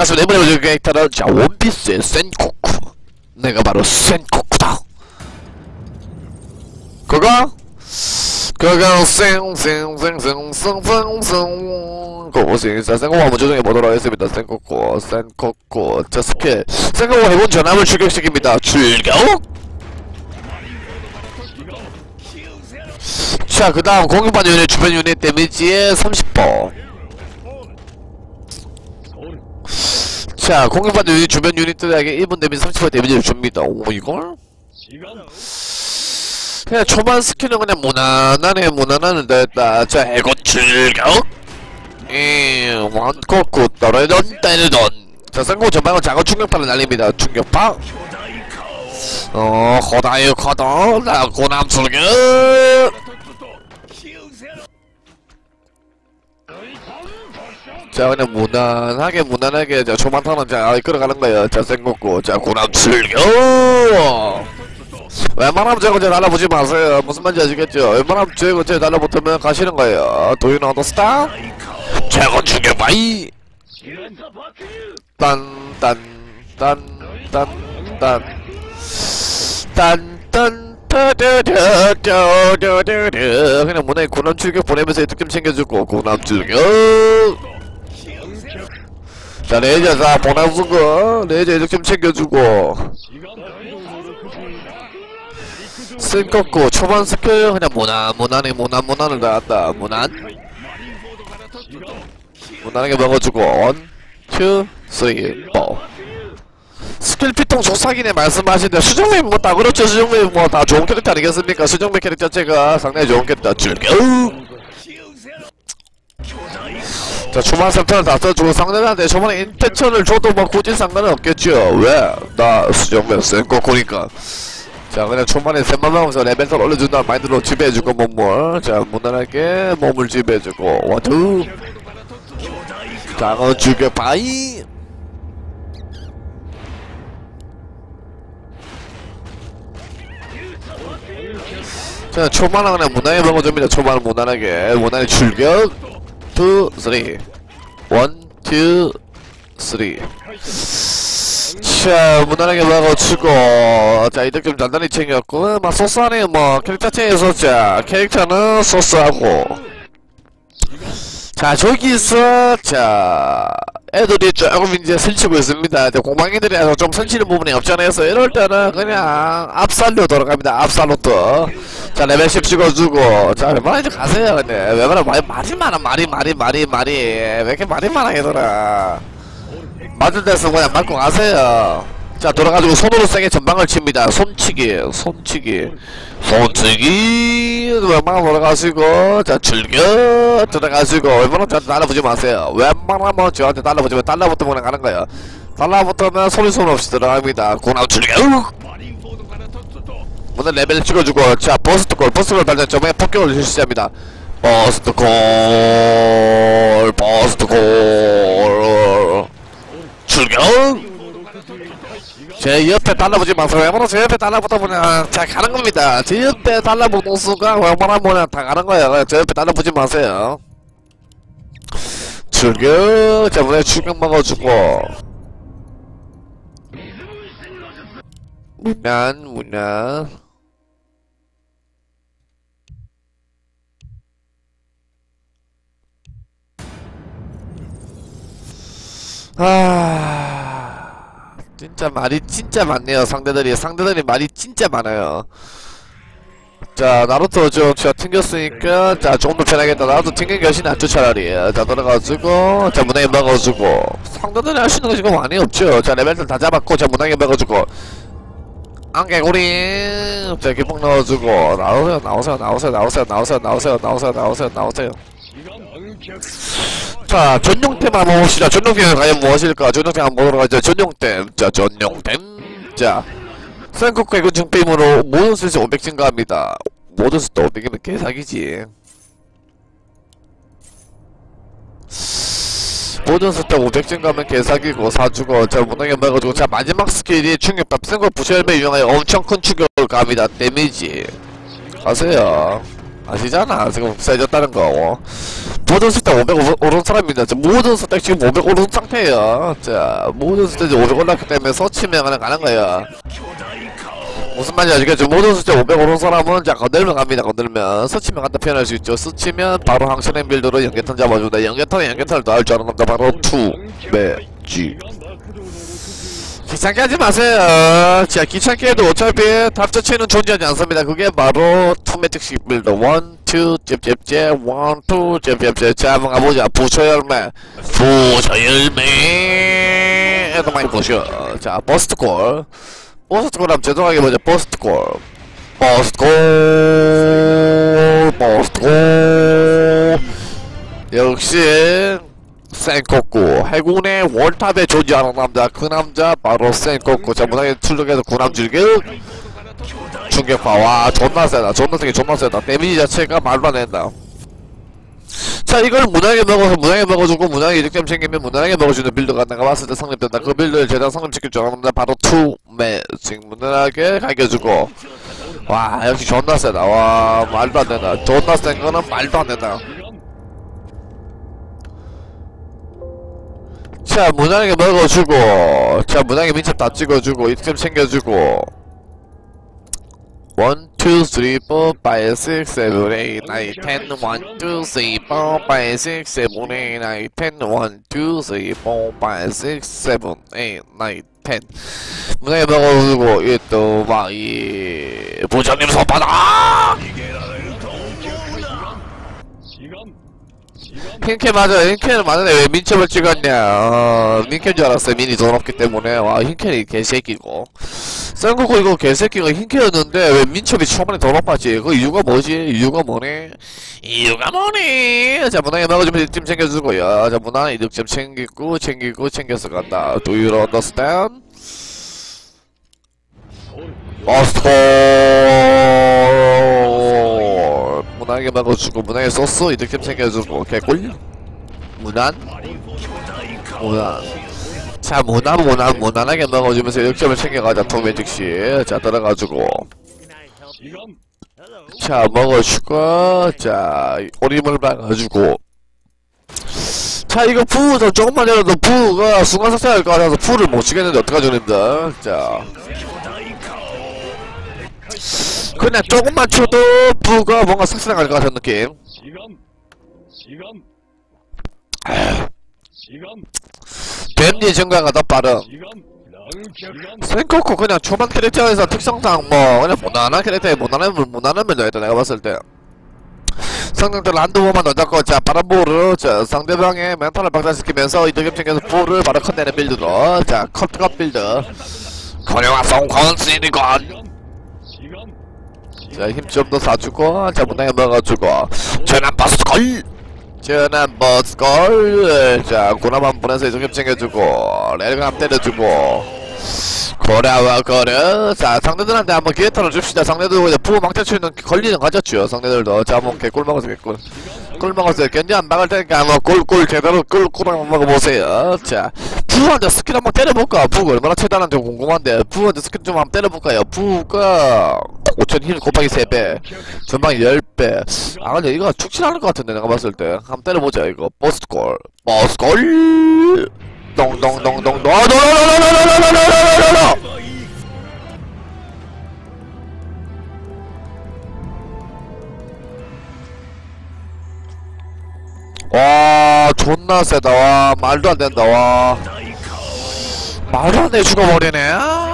반갑습니다. 이번에 보여줄 캐릭터는 자 원피스의 센코쿠. 내가 바로 센코쿠다. 그거? 그거 쌩쌩쌩쌩쌩쌩쌩 고고싱 자 센코쿠 한번 조정해 보도록 하겠습니다. 센코쿠 센코쿠 자 스킬 센코쿠 해본 전함을 출격시킵니다. 출격! 자, 그 다음 공격반 유닛 주변 유닛 데미지의 30%. 자, 공격반 유닛 주변 유닛들에게 1분 데미지 30% 데미지를 줍니다. 오, 이걸? 그냥 초반 스킬은 그냥 무난하네, 무난하는데, 다 자, 해고 출격! 이, 완코쿠 떨어던 때리던. 자, 상고 전방은 작은 충격파를 날립니다. 충격파. 어, 호다유 커더, 나 고남 출격! 자 그냥 무난하게 무난하게 자 초반타는 자 이끌어가는 거예요. 자 생겼고. 자 고남 출격! 웬만하면 저거 제 달라보지 마세요. 무슨 말인지 아시겠죠? 웬만하면 저거 제 달라붙으면 가시는 거예요. Do you understand? 최고 충격 바이! 딴딴딴딴딴딴 따다다다다다다다. 그냥 문화에 고남 출격 보내면서 득점 챙겨주고 고남 출격 자 레이저 자 보내주고 레이저 득점 챙겨주고. 쓸것고 초반 스킬 그냥 무난 무난해 무난 무난을 나왔다. 무난. 무난하게 먹어주고 원, 투, 쓰리, 포. 스킬 피통 조사기네 말씀하신데 수정님 뭐다 그렇죠? 수정님 뭐다 좋은 캐릭터 아니겠습니까? 수정님 캐릭터 자체가 상당히 좋은 캐릭터. 즐겨 자 초반 샘터를 다 써주고 상대한테 초반에 인텐션을 줘도 뭐 굳이 상관은 없겠죠 왜? 나 수정면 센거 고니까. 자 그냥 초반에 샘만 먹으면서 레벨을 올려준다는 마인드로 지배해주고 몸을. 자 무난하게 몸을 지배해주고. 원투 장어 죽여 바이. 자 초반은 그냥 무난하게 먹어줍니다. 초반은 무난하게. 무난하게 출격 2 3 1 2 3 자, 무난하게 먹어주고, 자, 이득 좀 단단히 챙겼고, 막 소스하네요, 뭐, 캐릭터 자체에서, 자, 캐릭터는 소스하고. 자, 저기서, 자, 애들이 조금 이제 설치고 있습니다. 이제 공방이들이 좀 설치는 부분이 없잖아요. 이럴 때는 그냥 앞살로 돌아갑니다. 앞살로 또. 자, 레벨 10 찍어주고. 자, 웬만하면 이제 가세요, 근데. 웬만하면 말이, 말이 많아, 말이, 말이, 말이, 말이. 왜 이렇게 말이 많아, 얘들아. 맞을 데서 그냥 맞고 가세요. 자 돌아가지고 손으로 세게 전방을 칩니다. 손치기, 손치기, 손치기. 웬만하면 돌아가시고 자 즐겨 들어가시고 웬만하면 저한테 달라붙지 마세요. 웬만하면 저한테 달라붙으면 달라붙으면 그냥 가는 거예요. 달라붙으면 소리 소리 없이 들어갑니다. 고나 즐겨. 오늘 레벨 찍어주고 자 버스트 골 버스트 골 달자 점에 폭격을 실시합니다. 버스트 골 버스트 골 출격 제 옆에 달라붙지 마세요. 웬만하면 제 옆에 달라붙다 보면 자 가는 겁니다. 제 옆에 달라붙는 순간 웬만하면 다 가는 거예요. 제 옆에 달라붙지 마세요. 출격! 자 문에 출격 먹어주고. 문난 문난 아 진짜 말이 진짜 많네요 상대들이. 상대들이 말이 진짜 많아요. 자 나루토 좀 제가 튕겼으니까 자 조금 더 편하겠다. 나루토 튕긴 것이 낫죠 차라리. 자 들어가지고 자 문화에 먹어주고. 상대들이 할 수 있는 거 지금 많이 없죠. 자 레벨들 다 잡았고 자 문화에 먹어주고. 안개구리 자 기폭 넣어주고. 나오세요 나오세요 나오세요 나오세요 나오세요 나오세요 나오세요 나오세요 나오세요 자 전용템 한번 봅시다. 전용템 과연 무엇일까? 전용템 한번 보도록 하죠. 전용템. 자 전용템. 자 생코크 해군 중빔으로 모든 스스 500 증가합니다. 모든 스스 500이면 개사기지. 모든 스스 500 증가하면 개사기고 사주고 자 무난하게 먹어주고. 자 마지막 스킬이 충격밥 생코 부셔열매 이용하여 엄청 큰 충격을 갑니다. 데미지. 가세요 아시잖아. 지금 세졌다는 거. 어. 모든 스택 500 오른 사람입니다. 자, 모든 스택 지금 500 오른 상태예요. 자 모든 스택 500 올랐기 때문에 서치면 그냥 가는 거야 무슨 말인지 아시겠죠? 모든 숫자 500 오른 사람은 자 건들면 갑니다. 건들면. 스치면 간다 표현할 수 있죠. 스치면 바로 항신행 빌드로 연계탄 잡아준다. 연계탄에 연계탄을 더할 줄 아는 겁니다. 바로 투. 매지 귀찮게 하지 마세요. 자 귀찮게 해도 어차피 답자체는 존재하지 않습니다. 그게 바로 투매틱식 빌드 원투 잽잽잽 원투 잽잽잽. 자 한번 가보자. 부처열매. 부처열매. 애도 많이 보셔 자 버스트골 버스트골 하면 죄송하게 보자. 버스트골 버스트골 버스트골 역시 센코쿠. 해군의 원탑에 존재하는 남자. 그 남자 바로 센코쿠. 자 문학의 출력해서 군함 즐겨 충격파 와 존나 세다. 존나 세게 존나 세다. 데미지 자체가 말도 안 된다. 자 이걸 무난하게 먹어서 무난하게 먹어주고 무난하게 이득점 챙기면 무난하게 먹어주는 빌드가 내가 봤을 때 성립된다. 그 빌드를 제대로 성립시킬 줄 아는 바로 투 매직 무난하게 갈겨주고. 와 역시 존나 세다. 와 말도 안 된다. 존나 센 거는 말도 안 된다 자 무난하게 먹어주고 자 무난하게 민첩 다 찍어주고 이득점 챙겨주고. 1, 2, 3, 4, 5, 6, 7, 8, 9, 10 1, 2, 3, 4, 5, 6, 7, 8, 9, 10 1, 2, 3, 4, 5, 6, 7, 8, 9, 10 무난하게 먹어주고 이또 막이 부장님 손바닥 흰캐 맞아 흰캐는 맞는데 왜 민첩을 찍었냐. 어, 민캐인 줄 알았어요. 민이 돈 없기 때문에. 와 흰캐는 개새끼고. 쌍꺼고 이거 개새끼가 흰캐였는데 왜 민첩이 초반에 더 높았지? 그 이유가 뭐지? 이유가 뭐네 이유가 뭐니? 자 문화에 먹어주면 이득점 챙겨주고요 자 문화 이득점 챙기고 챙기고 챙겨서 간다. Do you understand? 어스콜 문화에 먹어주고 문화에 소스 이득점 챙겨주고. 개꿀. 무난 무난 자 무난 무난 무난하게 먹어주면서 이득점을 챙겨가자 투매직시 자 들어가지고. 자 먹어주고. 자 오림을 박아주고. 자 이거 푸저 조금만 열어도 푸가 순간 삭제할 거 같아서 푸를 못 치겠는데 어떡하죠 님들? 자 그냥 조금만 쳐도 푸가 뭔가 삭제나갈 것 같은 느낌. 시간 시간 시간 뱀니 증가가 더 빠른 생코코 그냥 초반 캐릭터에서 특성상 뭐 그냥 무난한 캐릭터에 무난한 무난한 면적이다 내가 봤을 때. 성능들 한두 번만 더 잡고 자 바람보를 자 상대방의 멘탈을 박살시키면서 이득점 챙겨서 볼을 바로 컷내는 빌드로. 자 컷컷 빌드. 시리건 시간 자 힘 좀 더 사주고 자 무난하게 먹어주고. 전환 버스걸! 전환 버스걸! 자 구나만 보내서 이득점 챙겨주고 레일감 때려주고. 거라와 거려 자 상대들한테 한번 기회탄을 줍시다. 상대들 이제 부호 망치치는 걸리는 가졌죠. 상대들도 자 한번 개꿀 먹어서 개꿀 꿀 먹었어요 견제 안 막을 테니까 한번 꿀꿀 제대로 꿀꿀 한번 먹어보세요. 자 부한테 스킬 한번 때려볼까 부가 얼마나 최단한지 궁금한데 부한테 스킬 좀 한번 때려볼까요 부가 5천 힐 곱하기 3배 전방 10배 아 근데 이거 축칠하는 것 같은데 내가 봤을 때 한번 때려보자 이거 버스골 버스골 동동동동동 노노노노노노노노노노노노 와 존나 세다 와 말도 안 된다 와 말도 안 돼 죽어버리네. 아,